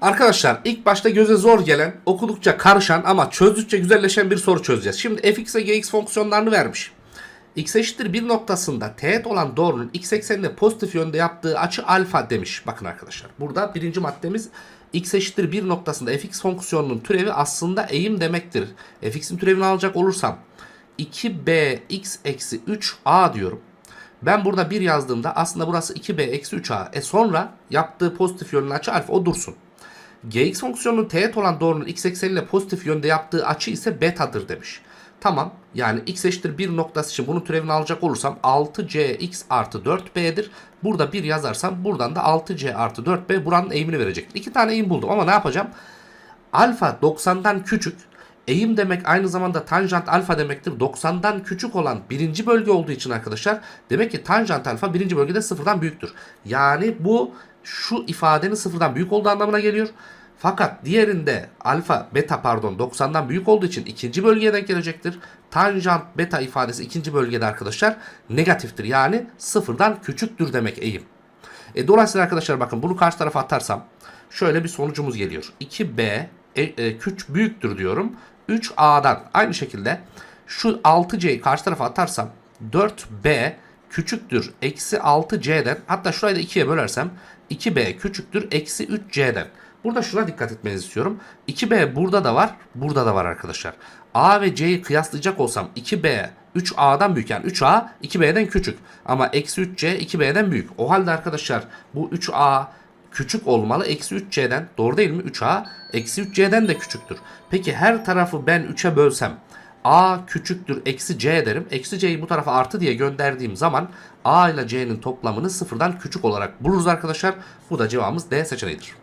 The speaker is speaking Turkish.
Arkadaşlar ilk başta göze zor gelen, okudukça karışan ama çözdükçe güzelleşen bir soru çözeceğiz. Şimdi fx ve gx fonksiyonlarını vermiş. x eşittir 1 noktasında teğet olan doğrunun x ekseninde pozitif yönde yaptığı açı alfa demiş. Bakın arkadaşlar burada birinci maddemiz x eşittir 1 noktasında fx fonksiyonunun türevi aslında eğim demektir. fx'in türevini alacak olursam 2bx eksi 3a diyorum. Ben burada 1 yazdığımda aslında burası 2b eksi 3a. E sonra yaptığı pozitif yönlü açı alfa o dursun. Gx fonksiyonunun teğet olan doğrunun x ekseniyle pozitif yönde yaptığı açı ise betadır demiş. Tamam yani x eşittir 1 noktası için bunun türevini alacak olursam 6cx artı 4b'dir. Burada 1 yazarsam buradan da 6c artı 4b buranın eğimini verecektir. İki tane eğim buldum ama ne yapacağım? Alfa 90'dan küçük. Eğim demek aynı zamanda tanjant alfa demektir. 90'dan küçük olan birinci bölge olduğu için arkadaşlar demek ki tanjant alfa birinci bölgede sıfırdan büyüktür. Yani bu şu ifadenin sıfırdan büyük olduğu anlamına geliyor. Fakat diğerinde alfa beta pardon 90'dan büyük olduğu için ikinci bölgeye denk gelecektir. Tanjant beta ifadesi ikinci bölgede arkadaşlar negatiftir. Yani sıfırdan küçüktür demek eğim. E, dolayısıyla arkadaşlar bakın bunu karşı tarafa atarsam şöyle bir sonucumuz geliyor. 2b e, e, küç büyüktür diyorum. 3a'dan aynı şekilde şu 6c'yi karşı tarafa atarsam 4b küçüktür eksi 6c'den hatta şurayı da 2'ye bölersem 2b küçüktür eksi 3c'den. Burada şuna dikkat etmenizi istiyorum. 2b burada da var burada da var arkadaşlar. a ve c'yi kıyaslayacak olsam 2b 3a'dan büyük yani 3a 2b'den küçük ama eksi 3c 2b'den büyük. O halde arkadaşlar bu 3a küçük olmalı. Eksi 3c'den doğru değil mi? 3a eksi 3c'den de küçüktür. Peki her tarafı ben 3'e bölsem a küçüktür eksi c derim. Eksi c'yi bu tarafa artı diye gönderdiğim zaman a ile c'nin toplamını sıfırdan küçük olarak buluruz arkadaşlar. Bu da cevabımız D seçeneğidir.